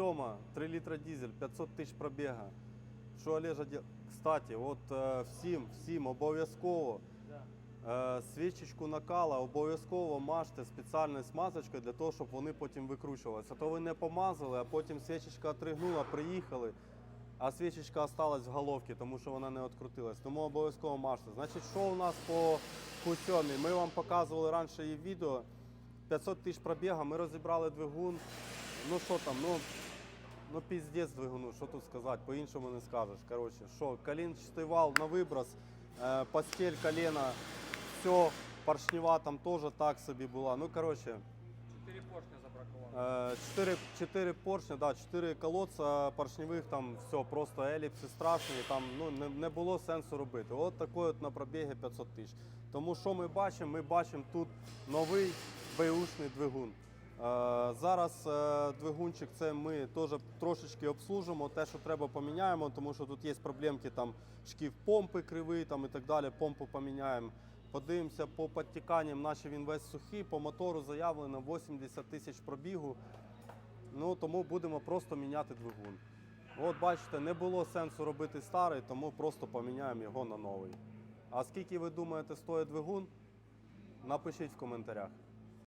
7, 3 літра дизель, 500 тисяч пробіга. Що Олежа діл... Кстати, от е, всім, всім обов'язково е, свічечку накала обов'язково мажте спеціальною смазочкою для того, щоб вони потім викручувалися. То ви не помазали, а потім свічечка отригнула, приїхали, а свічечка осталась в головці, тому що вона не відкрутилась. Тому обов'язково мажте. Значить, що у нас по Q7? Ми вам показували раніше її відео. 500 тисяч пробіга, ми розібрали двигун. Ну що там, ну, ну піздець двигуну, що тут сказати, по-іншому не скажеш. Коротше, що, колінчатий вал на виброс, е, постель, коліна, все, поршнева там теж так собі була. Ну, коротше, Чотири поршня забракувало. Е, Чотири, чотири поршня, да, чотири колодця поршневих, там все, просто еліпси страшні, там ну, не, не було сенсу робити. От такий от на пробігі 500 тисяч. Тому що ми бачимо? Ми бачимо тут новий беушний двигун. Е, зараз е, двигунчик це ми теж трошечки обслужимо. Те, що треба, поміняємо, тому що тут є проблемки, там шків помпи кривий там, і так далі. Помпу поміняємо. Подивимося по підтіканням, наче він весь сухий, по мотору заявлено 80 тисяч пробігу. Ну тому будемо просто міняти двигун. От бачите, не було сенсу робити старий, тому просто поміняємо його на новий. А скільки ви думаєте стоїть двигун? Напишіть в коментарях.